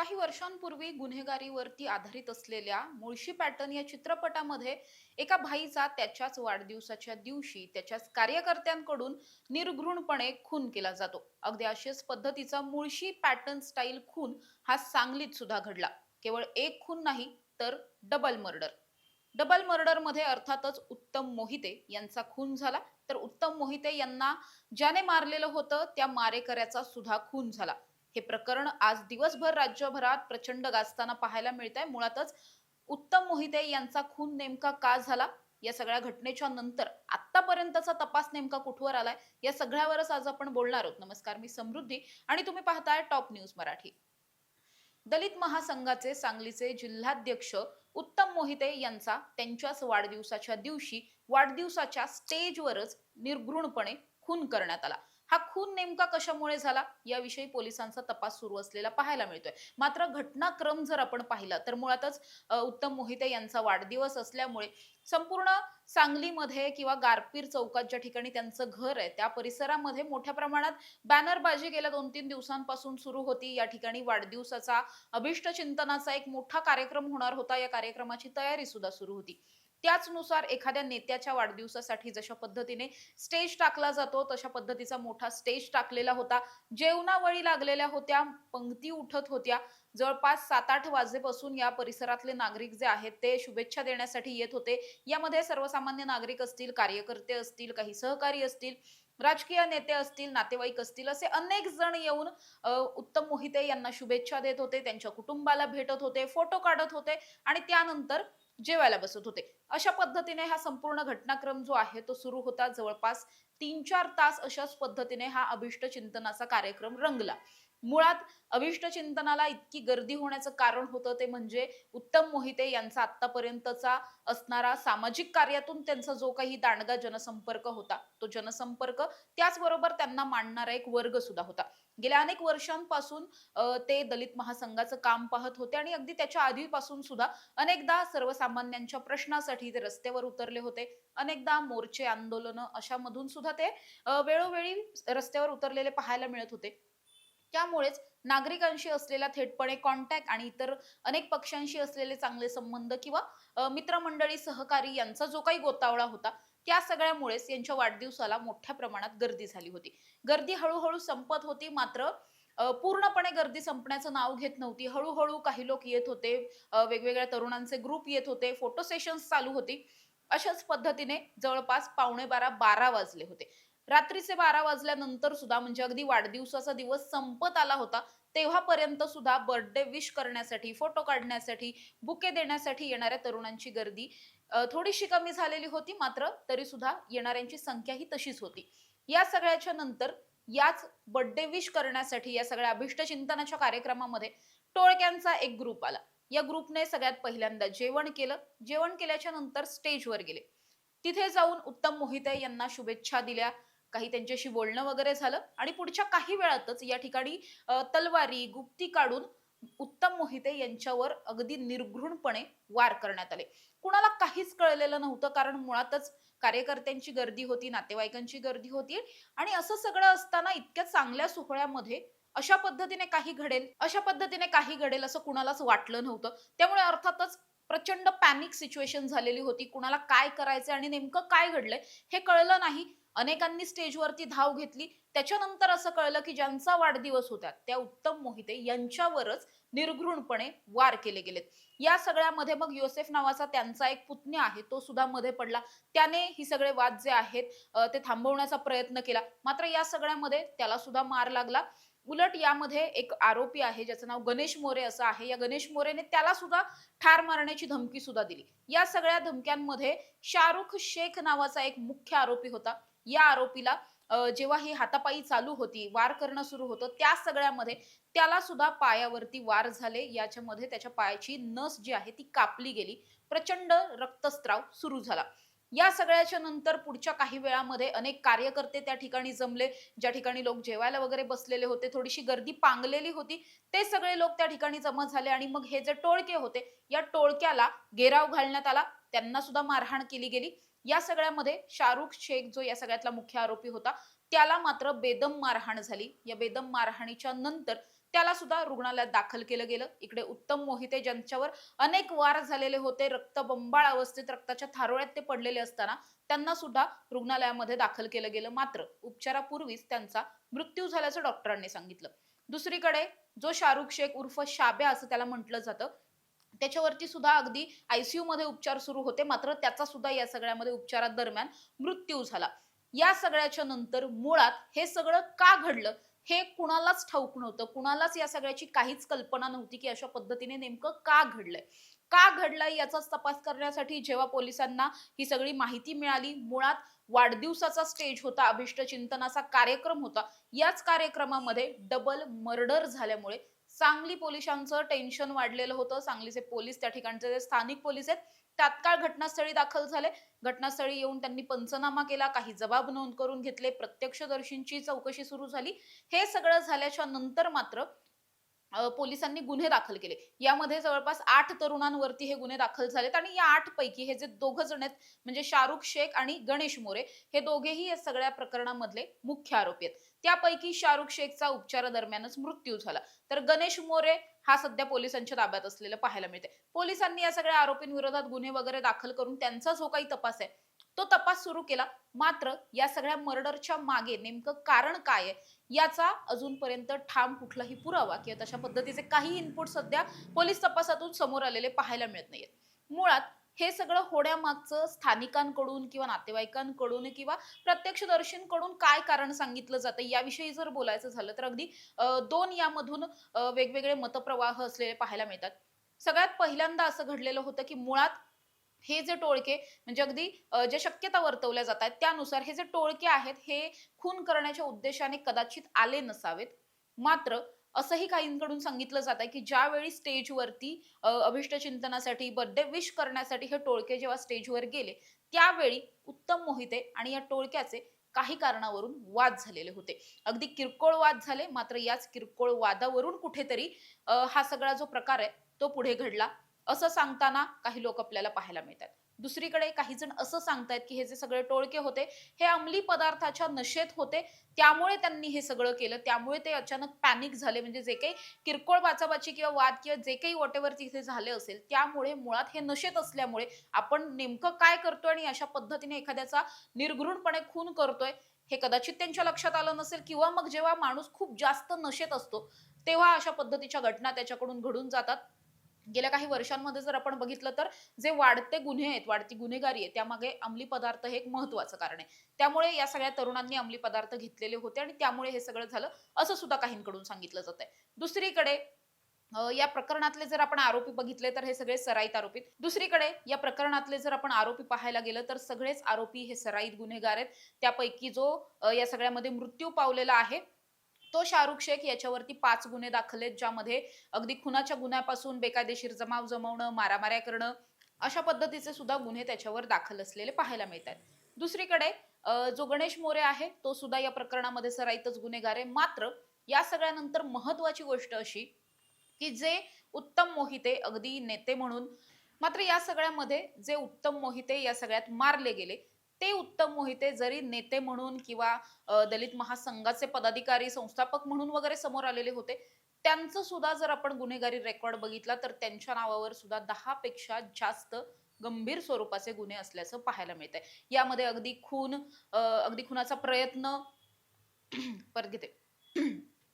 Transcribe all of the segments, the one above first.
काही वर्षांपूर्वी गुन्हेगारीवरती आधारित असलेल्या मुळशी पॅटर्न या चित्रपटामध्ये एका भाईचा त्याच्याच वाढदिवसाच्या दिवशी त्याच्याच कार्यकर्त्यांकडून निर्घृणपणे खून केला जातो. अगदी अशाच पद्धतीचा मुळशी पॅटर्न स्टाईल खून हा सांगलीत सुद्धा घडला. केवळ एक खून नाही तर डबल मर्डर. डबल मर्डरमध्ये अर्थातच उत्तम मोहिते यांचा खून झाला. तर उत्तम मोहिते यांना ज्याने मारलेलं होतं त्या मारेकऱ्याचा सुद्धा खून झाला. हे प्रकरण आज दिवसभर राज्यभरात प्रचंड गाजताना पाहायला मिळत आहे मुळातच उत्तम मोहिते यांचा खून नेमका का झाला? या सगळ्या घटनेच्या नंतर आतापर्यंतचा तपास नेमका कुठवर आलाय? या सगळ्यावरच आज आपण बोलणार आहोत. नमस्कार मी समृद्धी आणि तुम्ही पाहताय टॉप न्यूज मराठी. दलित महासंघाचे सांगलीचे जिल्हाध्यक्ष उत्तम मोहिते यांचा त्यांच्याच वाढदिवसाच्या दिवशी वाढदिवसाच्या स्टेजवरच निर्घृणपणे खून करण्यात आला. हा खून नेमका कशामुळे झाला? याविषयी पोलिसांचा तपास सुरू असलेला पाहायला मिळतोय. मात्र घटनाक्रम जर आपण पाहिला तर मुळातच उत्तम मोहिते यांचा वाढदिवस असल्यामुळे संपूर्ण सांगलीमध्ये किंवा गारपीर चौकात ज्या ठिकाणी त्यांचं घर आहे त्या परिसरामध्ये मोठ्या प्रमाणात बॅनरबाजी गेल्या दोन तीन दिवसांपासून सुरू होती. या ठिकाणी वाढदिवसाचा अभिष्ट चिंतनाचा एक मोठा कार्यक्रम होणार होता. या कार्यक्रमाची तयारी सुद्धा सुरू होती. त्याचनुसार एखाद्या नेत्याच्या वाढदिवसासाठी जशा पद्धतीने स्टेज टाकला जातो तशा पद्धतीचा मोठा स्टेज टाकलेला होता. जेवणावळी लागलेल्या होत्या पंक्ती उठत होत्या. जवळपास सात आठ वाजेपासून या परिसरातले नागरिक जे आहेत ते शुभेच्छा देण्यासाठी येत होते. यामध्ये सर्वसामान्य नागरिक असतील कार्यकर्ते असतील काही सहकारी असतील राजकीय नेते असतील नातेवाईक असतील असे अनेक जण येऊन उत्तम मोहिते यांना शुभेच्छा देत होते. त्यांच्या कुटुंबाला भेटत होते फोटो काढत होते आणि त्यानंतर जेवायला बसत होते. अशा पद्धतीने हा संपूर्ण घटनाक्रम जो आहे तो सुरू होता. जवळपास तीन चार तास अशाच पद्धतीने हा अभिष्ट चिंतनाचा कार्यक्रम रंगला. मुळात अभिष्ट चिंतनाला इतकी गर्दी होण्याचं कारण होतं ते म्हणजे उत्तम मोहिते यांचा आतापर्यंतचा असणारा सामाजिक कार्यातून त्यांचा जो काही दांडगा जनसंपर्क होता तो जनसंपर्क त्याचबरोबर त्यांना मांडणारा एक वर्ग सुद्धा होता. गेल्या अनेक वर्षांपासून ते दलित महासंघाचं काम पाहत होते आणि अगदी त्याच्या आधीपासून सुद्धा अनेकदा सर्वसामान्यांच्या प्रश्नासाठी ते रस्त्यावर उतरले होते. अनेकदा मोर्चे आंदोलनं अशामधून सुद्धा ते वेळोवेळी रस्त्यावर उतरलेले पाहायला मिळत होते. त्यामुळेच नागरिकांशी असलेला थेटपणे कॉन्टॅक्ट आणि इतर अनेक पक्षांशी असलेले चांगले संबंध किंवा मित्रमंडळी सहकारी यांचा जो काही गोतावळा होता त्या सगळ्यामुळेच यांच्या वाढदिवसाला मोठ्या प्रमाणात गर्दी झाली होती. गर्दी हळूहळू संपत होती मात्र पूर्णपणे गर्दी संपण्याचं नाव घेत नव्हती. हळूहळू काही लोक येत होते वेगवेगळ्या तरुणांचे ग्रुप येत होते फोटो सेशन्स चालू होती. अशाच पद्धतीने जवळपास पावणे बारा बारा वाजले होते. रात्रीचे बारा वाजल्यानंतर सुद्धा म्हणजे अगदी वाढदिवसाचा दिवस संपत आला होता तेव्हापर्यंत सुद्धा बर्थडे विश करण्यासाठी फोटो काढण्यासाठी बुके देण्यासाठी येणाऱ्या तरुणांची गर्दी थोडीशी कमी झालेली होती मात्र तरी सुद्धा येणाऱ्यांची संख्या ही तशीच होती. या सगळ्याच्या नंतर याच बर्थडे विश करण्यासाठी या सगळ्या अभिष्ट चिंतनाच्या कार्यक्रमामध्ये टोळक्यांचा एक ग्रुप आला. या ग्रुपने सगळ्यात पहिल्यांदा जेवण केलं. जेवण केल्याच्यानंतर स्टेजवर गेले. तिथे जाऊन उत्तम मोहिते यांना शुभेच्छा दिल्या. काही त्यांच्याशी बोलणं वगैरे झालं आणि पुढच्या काही वेळातच या ठिकाणी तलवारी गुप्ती काढून उत्तम मोहिते यांच्यावर अगदी निर्घृणपणे वार करण्यात आले. कुणाला काहीच कळलेलं नव्हतं कारण मुळातच कार्यकर्त्यांची गर्दी होती नातेवाईकांची गर्दी होती आणि असं सगळं असताना इतक्या चांगल्या सोहळ्यामध्ये अशा पद्धतीने काही घडेल अशा पद्धतीने काही घडेल असं कुणालाच वाटलं नव्हतं. त्यामुळे अर्थातच प्रचंड पॅनिक सिच्युएशन झालेली होती. कुणाला काय करायचं आणि नेमकं काय घडलंय हे कळलं नाही. अनेकांनी स्टेजवरती धाव घेतली. त्याच्यानंतर असं कळलं की ज्यांचा वाढदिवस होता त्या उत्तम मोहिते यांच्यावरच निर्घृणपणे वार केले गेलेत. या सगळ्यामध्ये मग योसेफ नावाचा त्यांचा एक पुतण्या आहे तो सुद्धा मध्ये पडला. त्याने ही सगळे वाद जे आहेत ते थांबवण्याचा प्रयत्न केला. मात्र या सगळ्यामध्ये त्याला सुद्धा मार लागला. उलट यामध्ये एक आरोपी आहे ज्याचं नाव गणेश मोरे असं आहे. या गणेश मोरेने त्याला सुद्धा ठार मारण्याची धमकी सुद्धा दिली. या सगळ्या धमक्यांमध्ये शाहरुख शेख नावाचा एक मुख्य आरोपी होता. या आरोपीला जेव्हा ही हातापायी चालू होती वार करणं सुरू होतं त्या सगळ्यामध्ये त्याला सुद्धा पायावरती वार झाले. याच्यामध्ये त्याच्या पायाची नस जी आहे ती कापली गेली. प्रचंड रक्तस्त्राव सुरू झाला. या सगळ्याच्या नंतर पुढच्या काही वेळामध्ये अनेक कार्यकर्ते त्या ठिकाणी जमले. ज्या ठिकाणी लोक जेवायला वगैरे बसलेले होते थोडीशी गर्दी पांगलेली होती ते सगळे लोक त्या ठिकाणी जमा झाले आणि मग हे जे टोळके होते या टोळक्याला घेराव घालण्यात आला. त्यांना सुद्धा मारहाण केली गेली. या सगळ्यामध्ये शाहरुख शेख जो या सगळ्यातला मुख्य आरोपी होता त्याला मात्र बेदम मारहाण झाली. या बेदम मारहाणीच्या नंतर त्याला सुद्धा रुग्णालयात दाखल केलं गेलं. इकडे उत्तम मोहिते ज्यांच्यावर अनेक वार झालेले होते रक्तबंबाळ अवस्थेत रक्ताच्या थारोळ्यात ते पडलेले असताना त्यांना सुद्धा रुग्णालयामध्ये दाखल केलं गेलं. मात्र उपचारापूर्वीच त्यांचा मृत्यू झाल्याचं डॉक्टरांनी सांगितलं. दुसरीकडे जो शाहरुख शेख उर्फ शाब्या असं त्याला म्हटलं जातं त्याच्यावरती सुद्धा अगदी आयसीयू मध्ये उपचार सुरू होते. मात्र त्याचा सुद्धा या सगळ्यामध्ये उपचारादरम्यान मृत्यू झाला. या सगळ्याच्या नंतर मुळात हे सगळं का घडलं? हे कुणालाच ठाऊक नव्हतं. कुणालाच या सगळ्याची काहीच कल्पना नव्हती की अशा पद्धतीने नेमकं का घडलंय? का घडलंय याचाच तपास करण्यासाठी जेव्हा पोलिसांना ही सगळी माहिती मिळाली मुळात वाढदिवसाचा स्टेज होता अभिष्ट चिंतनाचा कार्यक्रम होता. याच कार्यक्रमामध्ये डबल मर्डर झाल्यामुळे सांगली पोलिसांचं टेन्शन वाढलेलं होतं. सांगलीचे पोलीस त्या ठिकाणचे जे स्थानिक पोलीस आहेत तात्काळ घटनास्थळी दाखल झाले. घटनास्थळी येऊन त्यांनी पंचनामा केला. काही जबाब नोंद करून घेतले. प्रत्यक्षदर्शींची चौकशी सुरू झाली. हे सगळं झाल्याच्यानंतर मात्र पोलिसांनी गुन्हे दाखल केले. यामध्ये जवळपास आठ तरुणांवरती हे गुन्हे दाखल झालेत आणि या आठ पैकी हे जे दोघ जण आहेत म्हणजे शाहरुख शेख आणि गणेश मोरे हे दोघेही या सगळ्या प्रकरणामधले मुख्य आरोपी आहेत. त्यापैकी शाहरुख शेखचा उपचारादरम्यानच मृत्यू झाला. तर गणेश मोरे हा सध्या पोलिसांच्या ताब्यात असलेलं पाहायला मिळते पोलिसांनी या सगळ्या आरोपींविरोधात गुन्हे वगैरे दाखल करून त्यांचा जो काही तपास आहे तो तपास सुरू केला. मात्र या सगळ्या मर्डरच्या मागे नेमकं कारण काय आहे याचा अजूनपर्यंत ठाम कुठलाही पुरावा किंवा तशा पद्धतीचे काही इनपुट सध्या पोलीस तपासातून समोर आलेले पाहायला मिळत नाहीयेत. मुळात हे सगळं होण्यामागचं स्थानिकांकडून किंवा नातेवाईकांकडून किंवा प्रत्यक्षदर्शींकडून काय कारण सांगितलं जातं याविषयी जर बोलायचं झालं तर अगदी दोन यामधून वेगवेगळे मतप्रवाह असलेले पाहायला मिळतात. सगळ्यात पहिल्यांदा असं घडलेलं होतं की मुळात हे जे टोळके म्हणजे अगदी ज्या शक्यता वर्तवल्या जात आहेत त्यानुसार हे जे टोळके आहेत हे खून करण्याच्या उद्देशाने कदाचित आले नसावेत. मात्र असंही काहींकडून सांगितलं जात आहे की ज्यावेळी स्टेजवरती अं, अभिष्ट चिंतनासाठी बर्थडे विश करण्यासाठी हे टोळके जेव्हा स्टेजवर गेले त्यावेळी उत्तम मोहिते आणि या टोळक्याचे काही कारणावरून वाद झालेले होते. अगदी किरकोळ वाद झाले मात्र याच किरकोळ वादावरून कुठेतरी हा सगळा जो प्रकार आहे तो पुढे घडला. असं सांगताना काही लोक आपल्याला पाहायला मिळतात. दुसरीकडे काही जण असं सांगतायत की हे जे सगळे टोळके होते हे अंमली पदार्थाच्या नशेत होते त्यामुळे त्यांनी हे सगळं केलं. त्यामुळे ते अचानक पॅनिक झाले. म्हणजे जे काही किरकोळ बाचाबाची किंवा वाद किंवा जे काही वॉटेवर तिथे झाले असेल त्यामुळे मुळात हे नशेत असल्यामुळे आपण नेमकं काय करतोय आणि अशा पद्धतीने एखाद्याचा निर्घृणपणे खून करतोय हे कदाचित त्यांच्या लक्षात आलं नसेल किंवा मग जेव्हा माणूस खूप जास्त नशेत असतो तेव्हा अशा पद्धतीच्या घटना त्याच्याकडून घडून जातात. गेल्या काही वर्षांमध्ये जर आपण बघितलं तर जे वाढते गुन्हे आहेत वाढती गुन्हेगारी आहे त्यामागे अंमली पदार्थ हे एक महत्वाचं कारण आहे. त्यामुळे या सगळ्या तरुणांनी अंमली पदार्थ घेतलेले होते आणि त्यामुळे हे सगळं झालं असं सुद्धा काहींकडून सांगितलं जात आहे दुसरीकडे या प्रकरणातले जर आपण आरोपी बघितले तर हे सगळे सराईत आरोपी आहेत. दुसरीकडे या प्रकरणातले जर आपण आरोपी पाहायला गेलं तर सगळेच आरोपी हे सराईत गुन्हेगार आहेत. त्यापैकी जो या सगळ्यामध्ये मृत्यू पावलेला आहे तो शाहरुख शेख याच्यावरती पाच गुन्हे दाखल आहेत ज्यामध्ये अगदी खुनाच्या गुन्ह्यापासून बेकायदेशीर जमाव जमवणं मारामाऱ्या करणं अशा पद्धतीचे सुद्धा गुन्हे त्याच्यावर दाखल असलेले पाहायला मिळतात दुसरीकडे जो गणेश मोरे आहे तो सुद्धा या प्रकरणामध्ये सराईतच गुन्हेगार आहे. मात्र या सगळ्यानंतर महत्वाची गोष्ट अशी की जे उत्तम मोहिते अगदी नेते म्हणून मात्र या सगळ्यामध्ये जे उत्तम मोहिते या सगळ्यात मारले गेले ते उत्तम मोहिते जरी नेते म्हणून किंवा दलित महासंघाचे पदाधिकारी संस्थापक म्हणून वगैरे समोर आलेले होते त्यांचं सुद्धा जर आपण गुन्हेगारी रेकॉर्ड बघितला तर त्यांच्या नावावर सुद्धा दहा पेक्षा जास्त गंभीर स्वरूपाचे गुन्हे असल्याचं पाहायला मिळत आहे यामध्ये अगदी खून अगदी खुनाचा प्रयत्न परत घेते.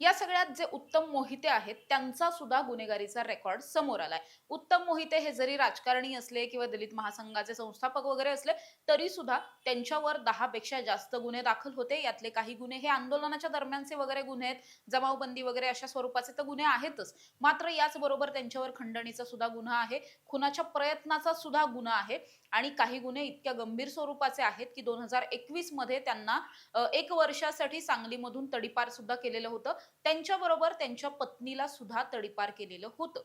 या सगळ्यात जे उत्तम मोहिते आहेत त्यांचा सुद्धा गुन्हेगारीचा रेकॉर्ड समोर आलाय. उत्तम मोहिते हे जरी राजकारणी असले किंवा दलित महासंघाचे संस्थापक वगैरे असले तरी सुद्धा त्यांच्यावर दहा पेक्षा जास्त गुन्हे दाखल होते. यातले काही गुन्हे हे आंदोलनाच्या दरम्यानचे वगैरे गुन्हे आहेत. जमावबंदी वगैरे अशा स्वरूपाचे तर गुन्हे आहेतच. मात्र याचबरोबर त्यांच्यावर खंडणीचा सुद्धा गुन्हा आहे. खुनाच्या प्रयत्नाचा सुद्धा गुन्हा आहे. आणि काही गुन्हे इतक्या गंभीर स्वरूपाचे आहेत की दोन हजार एकवीसमध्ये त्यांना एक वर्षासाठी सांगलीमधून तडीपार सुद्धा केलेलं होतं. त्यांच्याबरोबर त्यांच्या पत्नीला सुद्धा तडीपार केलेलं होतं.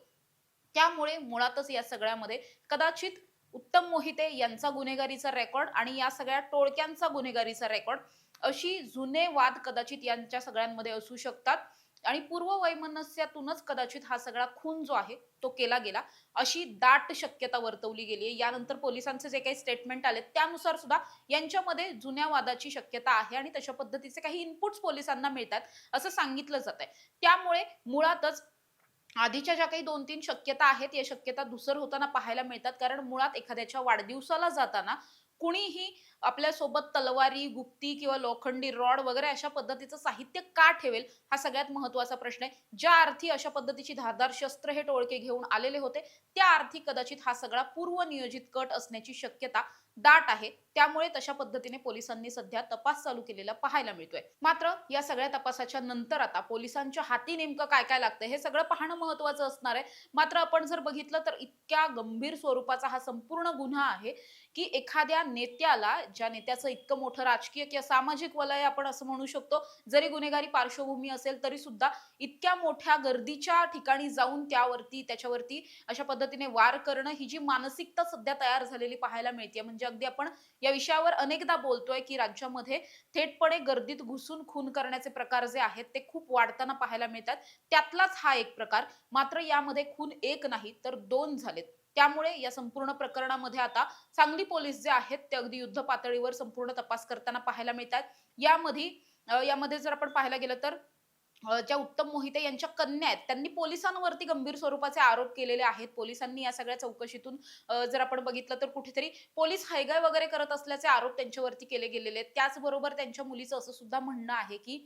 त्यामुळे मुळातच या सगळ्यामध्ये कदाचित उत्तम मोहिते यांचा गुन्हेगारीचा रेकॉर्ड आणि या सगळ्या टोळक्यांचा गुन्हेगारीचा रेकॉर्ड अशी जुने वाद कदाचित यांच्या सगळ्यांमध्ये असू शकतात. आणि पूर्व वैमनस्यातूनच कदाचित हा सगळा खून जो आहे तो केला गेला. अशी दाट शक्यता वर्तवली गेली आहे. यानंतर पोलिसांचे जे काही स्टेटमेंट आले त्यानुसार सुद्धा यांच्यामध्ये जुन्या वादाची शक्यता आहे आणि तशा पद्धतीचे काही इनपुट्स पोलिसांना मिळतात असं सांगितलं जात आहे. त्यामुळे मुळातच आधीच्या ज्या काही दोन तीन शक्यता आहेत या शक्यता दुसर होताना पाहायला मिळतात. कारण मुळात एखाद्याच्या वाढदिवसाला जाताना कुणीही आपल्यासोबत तलवारी गुप्ती किंवा लोखंडी रॉड वगैरे अशा पद्धतीचं साहित्य का ठेवेल? हा सगळ्यात महत्त्वाचा प्रश्न आहे. ज्या अर्थी अशा पद्धतीची धारदार शस्त्र हे टोळके घेऊन आलेले होते त्या अर्थी कदाचित हा सगळा पूर्वनियोजित कट असण्याची शक्यता दाट आहे. त्यामुळे तशा पद्धतीने पोलिसांनी सध्या तपास चालू केलेला पाहायला मिळतोय. मात्र या सगळ्या तपासाच्या नंतर आता पोलिसांच्या हाती नेमकं काय काय लागतं हे सगळं पाहणं महत्वाचं असणार आहे. मात्र आपण जर बघितलं तर इतक्या गंभीर स्वरूपाचा हा संपूर्ण गुन्हा आहे की एखाद्या नेत्याला ज्या नेत्याचं इतकं मोठं राजकीय किंवा सामाजिक वलय आपण असं म्हणू शकतो. जरी गुन्हेगारी पार्श्वभूमी असेल तरी सुद्धा इतक्या मोठ्या गर्दीच्या ठिकाणी जाऊन त्यावरती त्याच्यावरती अशा पद्धतीने वार करणं ही जी मानसिकता सध्या तयार झालेली पाहायला मिळते म्हणजे अगदी आपण या विषयावर अनेकदा बोलतोय की राज्यामध्ये थेटपणे गर्दीत घुसून खून करण्याचे प्रकार जे आहेत ते खूप वाढताना पाहायला मिळतात. त्यातलाच हा एक प्रकार. मात्र यामध्ये खून एक नाही तर दोन झालेत. त्यामुळे या संपूर्ण प्रकरणामध्ये आता सांगली पोलीस जे आहेत ते अगदी युद्ध पातळीवर संपूर्ण तपास करताना पाहायला मिळतात. यामध्ये यामध्ये जर आपण पाहायला गेलं तर ज्या उत्तम मोहिते यांच्या कन्या आहेत त्यांनी पोलिसांवरती गंभीर स्वरूपाचे आरोप केलेले आहेत. पोलिसांनी या सगळ्या चौकशीतून जर आपण बघितलं तर कुठेतरी पोलीस हैगाय वगैरे करत असल्याचे आरोप त्यांच्यावरती केले गेलेले आहेत. त्याचबरोबर त्यांच्या मुलीचं असं सुद्धा म्हणणं आहे की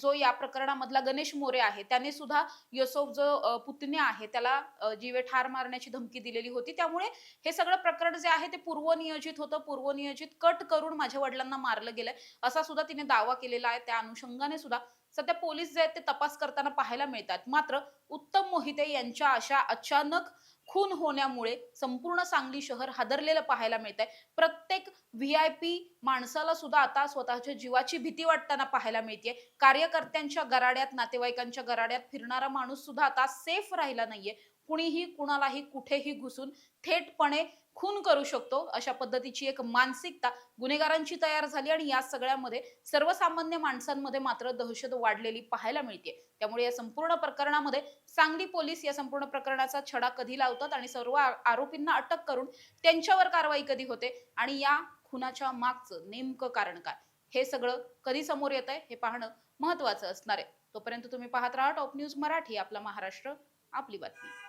जो या प्रकरणामधला गणेश मोरे आहे त्याने सुद्धा यशोफ जो पुतणे पुतण्या आहे त्याला जीवे ठार मारण्याची धमकी दिलेली होती. त्यामुळे हे सगळं प्रकरण जे आहे ते पूर्वनियोजित होतं. पूर्वनियोजित कट करून माझ्या वडिलांना मारलं गेलंय. असा सुद्धा तिने दावा केलेला आहे. त्या अनुषंगाने सुद्धा सध्या पोलीस जे आहेत ते तपास करताना पाहायला मिळतात. मात्र उत्तम मोहिते यांच्या अशा अचानक खून होण्यामुळे संपूर्ण सांगली शहर हादरलेलं पाहायला मिळत आहे प्रत्येक व्ही आय पी माणसाला सुद्धा आता स्वतःच्या जीवाची भीती वाटताना पाहायला मिळते कार्यकर्त्यांच्या गराड्यात नातेवाईकांच्या गराड्यात फिरणारा माणूस सुद्धा आता सेफ राहिला नाहीये. कुणीही कुणालाही कुठेही घुसून थेटपणे खून करू शकतो अशा पद्धतीची एक मानसिकता गुन्हेगारांची तयार झाली आणि या सगळ्यामध्ये सर्वसामान्य माणसांमध्ये मात्र दहशत वाढलेली पाहायला मिळते त्यामुळे या संपूर्ण प्रकरणामध्ये सांगली पोलीस या संपूर्ण प्रकरणाचा छडा कधी लावतात आणि सर्व आरोपींना अटक करून त्यांच्यावर कारवाई कधी होते आणि या खुनाच्या मागचं नेमकं कारण काय? हे सगळं कधी समोर येत आहे हे पाहणं महत्वाचं असणार आहे. तोपर्यंत तुम्ही पाहत राहा टॉप न्यूज मराठी आपला महाराष्ट्र आपली बातमी.